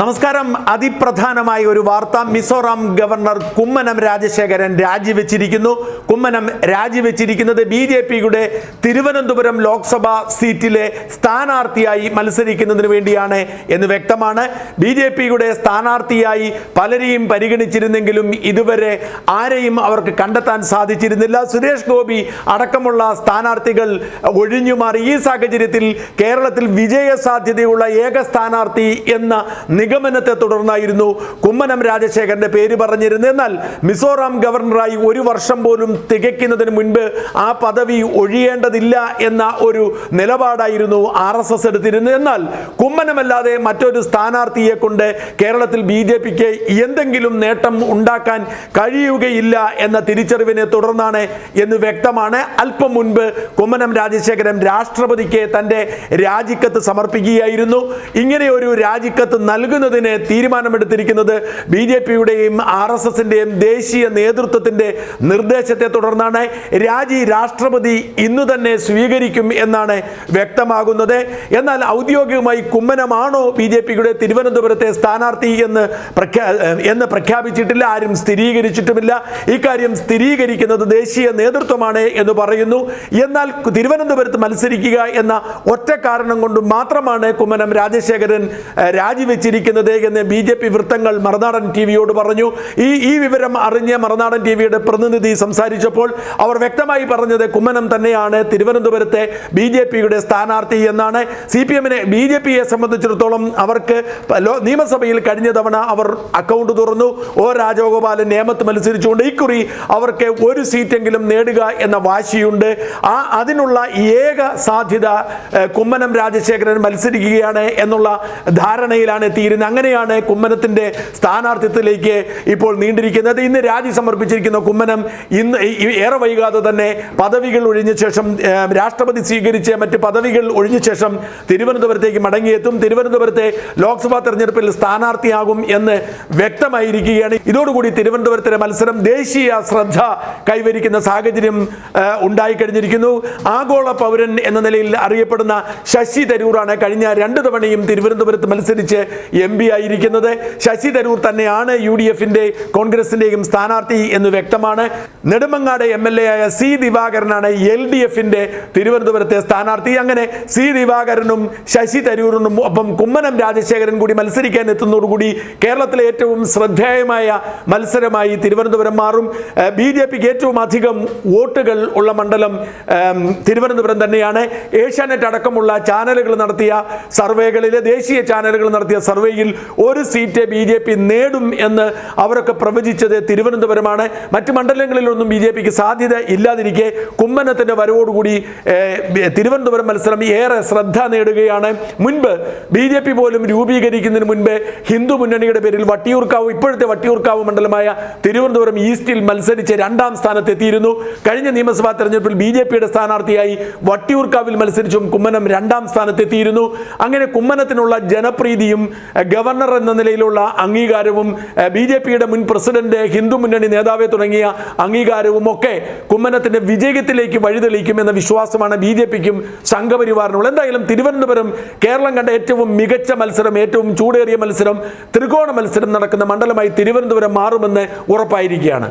നമസ്കാരം. അതിപ്രധാനമായ ഒരു വാർത്ത. മിസോറാം ഗവർണർ കുമ്മനം രാജശേഖരൻ രാജിവെച്ചിരിക്കുന്നു. കുമ്മനം രാജിവെച്ചിരിക്കുന്നത് ബി ജെ പിയുടെ തിരുവനന്തപുരം ലോക്സഭാ സീറ്റിലെ സ്ഥാനാർത്ഥിയായി മത്സരിക്കുന്നതിന് വേണ്ടിയാണ് എന്ന് വ്യക്തമാണ്. ബി ജെ പിയുടെ സ്ഥാനാർത്ഥിയായി പലരെയും പരിഗണിച്ചിരുന്നെങ്കിലും ഇതുവരെ ആരെയും അവർക്ക് കണ്ടെത്താൻ സാധിച്ചിരുന്നില്ല. സുരേഷ് ഗോപി അടക്കമുള്ള സ്ഥാനാർത്ഥികൾ ഒഴിഞ്ഞുമാറി ഈ സാഹചര്യത്തിൽ കേരളത്തിൽ വിജയ സാധ്യതയുള്ള ഏക സ്ഥാനാർത്ഥി എന്ന നിഗമനത്തെ തുടർന്നായിരുന്നു കുമ്മനം രാജശേഖരന്റെ പേര് പറഞ്ഞിരുന്നത്. എന്നാൽ മിസോറാം ഗവർണറായി ഒരു വർഷം പോലും തികയ്ക്കുന്നതിന് മുൻപ് ആ പദവി ഒഴിയേണ്ടതില്ല എന്ന ഒരു നിലപാടായിരുന്നു ആർ എസ് എസ് എടുത്തിരുന്നത്. എന്നാൽ കുമ്മനമല്ലാതെ മറ്റൊരു സ്ഥാനാർത്ഥിയെ കൊണ്ട് കേരളത്തിൽ ബി ജെ പിക്ക് എന്തെങ്കിലും നേട്ടം ഉണ്ടാക്കാൻ കഴിയുകയില്ല എന്ന തിരിച്ചറിവിനെ തുടർന്നാണ് എന്ന് വ്യക്തമാണ്. അല്പം മുൻപ് കുമ്മനം രാജശേഖരൻ രാഷ്ട്രപതിക്ക് തന്റെ രാജിക്കത്ത് സമർപ്പിക്കുകയായിരുന്നു. ഇങ്ങനെ ഒരു രാജിക്കത്ത് നൽകുന്നതിന് തീരുമാനമെടുത്തിരിക്കുന്നത് ബി ജെ പിയുടെയും ആർ എസ് എസിന്റെയും ദേശീയ നേതൃത്വത്തിന്റെ നിർദ്ദേശത്തെ തുടർന്നാണ് രാജി രാഷ്ട്രപതി ഇന്നു തന്നെ സ്വീകരിക്കും എന്നാണ് വ്യക്തമാകുന്നത്. എന്നാൽ ഔദ്യോഗികമായി കുമ്മനമാണോ ബി ജെ പിയുടെ തിരുവനന്തപുരത്തെ സ്ഥാനാർത്ഥി എന്ന് പ്രഖ്യാ എന്ന് പ്രഖ്യാപിച്ചിട്ടില്ല ആരും സ്ഥിരീകരിച്ചിട്ടുമില്ല. ഇക്കാര്യം സ്ഥിരീകരിക്കുന്നത് ദേശീയ നേതൃത്വമാണ് എന്ന് പറയുന്നു. എന്നാൽ തിരുവനന്തപുരത്ത് മത്സരിക്കുക എന്ന ഒറ്റ കാരണം കൊണ്ട് മാത്രമാണ് കുമ്മനം രാജശേഖരൻ ഏഹ്, രാജിവെച്ചിരിക്കുന്നത് എന്ന് ബി ജെ പി വൃത്തങ്ങൾ മറുനാടൻ ടി വിയോട് പറഞ്ഞു. ഈ ഈ വിവരം അറിഞ്ഞ മറുനാടൻ ടി വിയുടെ പ്രതിനിധി സംസാരിച്ചപ്പോൾ അവർ വ്യക്തമായി പറഞ്ഞത് കുമ്മനം തന്നെയാണ് തിരുവനന്തപുരത്തെ ബി ജെ പിയുടെ സ്ഥാനാർത്ഥി എന്നാണ്. സി പി എമ്മിനെ ബി ജെ പിയെ സംബന്ധിച്ചിടത്തോളം അവർക്ക് നിയമസഭയിൽ കഴിഞ്ഞ തവണ അവർ അക്കൗണ്ട് തുറന്നു. ഒ രാജഗോപാലൻ നിയമത്ത് മത്സരിച്ചുകൊണ്ട് ഇക്കുറി അവർക്ക് ഒരു സീറ്റെങ്കിലും നേടുക എന്ന വാശിയുണ്ട്. ആ അതിനുള്ള ഏക സാധ്യത കുമ്മനം രാജശേഖരൻ മത്സരിക്കുകയാണ് എന്നുള്ള ധാരണയിലാണ് എത്തിയിരുന്നത് അങ്ങനെയാണ് കുമ്മനത്തിന്റെ സ്ഥാനാർത്ഥിത്വത്തിലേക്ക് ഇപ്പോൾ നീണ്ടിരിക്കുന്നത്. ഇന്ന് രാജി സമർപ്പിച്ചിരിക്കുന്ന കുമ്മനം ഇന്ന് ഏറെ വൈകാതെ തന്നെ പദവികൾ ഒഴിഞ്ഞ ശേഷം രാഷ്ട്രപതി സ്വീകരിച്ച മറ്റ് പദവികൾ ഒഴിഞ്ഞ ശേഷം തിരുവനന്തപുരത്തേക്ക് മടങ്ങിയെത്തും. തിരുവനന്തപുരത്തെ ലോക്സഭാ തെരഞ്ഞെടുപ്പിൽ സ്ഥാനാർത്ഥിയാകും എന്ന് വ്യക്തമായിരിക്കുകയാണ്. ഇതോടുകൂടി തിരുവനന്തപുരത്തിലെ മത്സരം ദേശീയ ശ്രദ്ധ കൈവരിക്കുന്ന സാഹചര്യം ഉണ്ടായിക്കഴിഞ്ഞിരിക്കുന്നു ആഗോള പൗരൻ എന്ന നിലയിൽ അറിയപ്പെടുന്ന ശശി തരൂറാണ് കഴിഞ്ഞ രണ്ട് തവണയും തിരുവനന്തപുരത്ത് മത്സരിച്ച് എം പി ആയിരിക്കുന്നത്. ശശി തരൂർ തന്നെയാണ് യു ഡി എഫിന്റെ കോൺഗ്രസിന്റെയും സ്ഥാനാർത്ഥി എന്ന് വ്യക്തമാണ്. നെടുമങ്ങാട് എം എൽ എ ആയ സി ദിവാകരനാണ് എൽ ഡി എഫിന്റെ തിരുവനന്തപുരത്തെ സ്ഥാനാർത്ഥി. അങ്ങനെ സി ദിവാകരനും ശശി തരൂറിനും ഒപ്പം കുമ്മനം രാജശേഖരൻ കൂടി മത്സരിക്കാൻ എത്തുന്നതോടുകൂടി കേരളത്തിലെ ഏറ്റവും ശ്രദ്ധേയമായ മത്സരമായി തിരുവനന്തപുരം മാറും. ബി ജെ പിക്ക് ഏറ്റവും അധികം വോട്ടുകൾ ഉള്ള മണ്ഡലം തിരുവനന്തപുരം തന്നെയാണ്. ഏഷ്യാനെറ്റ് അടക്കമുള്ള ചാനലുകൾ നടത്തിയ സർവേകളിൽ ദേശീയ ചാനലുകൾ നടത്തിയ സർവേയിൽ ഒരു സീറ്റ് ബി ജെ പി നേടും എന്ന് അവരൊക്കെ പ്രവചിച്ചത് തിരുവനന്തപുരമാണ്. മറ്റ് മണ്ഡലങ്ങളിലൊന്നും ബി ജെ പിക്ക് സാധ്യത ഇല്ലാതിരിക്കെ കുമ്മനത്തിന്റെ വരവോടുകൂടി തിരുവനന്തപുരം മത്സരം ഏറെ ശ്രദ്ധ നേടുകയാണ്. മുൻപ് ബി ജെ പി പോലും രൂപീകരിക്കുന്നതിന് മുൻപ് ഹിന്ദു മുന്നണിയുടെ പേരിൽ വട്ടിയൂർക്കാവ് ഇപ്പോഴത്തെ വട്ടിയൂർക്കാവ് മണ്ഡലമായ തിരുവനന്തപുരം ഈസ്റ്റിൽ മത്സരിച്ച് രണ്ടാം സ്ഥാനത്തെത്തിയിരുന്നു. കഴിഞ്ഞ നിയമസഭാ തെരഞ്ഞെടുപ്പിൽ ബി ജെ പിയുടെ സ്ഥാനാർത്ഥിയായി വട്ടിയൂർക്കാവിൽ മത്സരിച്ചും കുമ്മനം രണ്ടാം സ്ഥാനത്തെത്തിയിരുന്നു. അങ്ങനെ കുമ്മനത്തിനുള്ള ജനപ്രീതിയും ഗവർണർ എന്ന നിലയിലുള്ള അംഗീകാരവും ബി ജെ പിയുടെ മുൻ പ്രസിഡന്റ് ഹിന്ദു മുന്നണി നേതാവെ തുടങ്ങിയ അംഗീകാരവും ഒക്കെ കുമ്മനത്തിന്റെ വിജയത്തിലേക്ക് വഴിതെളിക്കുമെന്ന വിശ്വാസമാണ് ബി ജെ പിക്കും സംഘപരിവാറിനുള്ളത് എന്തായാലും തിരുവനന്തപുരം കേരളം കണ്ട ഏറ്റവും മികച്ച മത്സരം ഏറ്റവും ചൂടേറിയ മത്സരം ത്രികോണ മത്സരം നടക്കുന്ന മണ്ഡലമായി തിരുവനന്തപുരം മാറുമെന്ന് ഉറപ്പായിരിക്കുകയാണ്.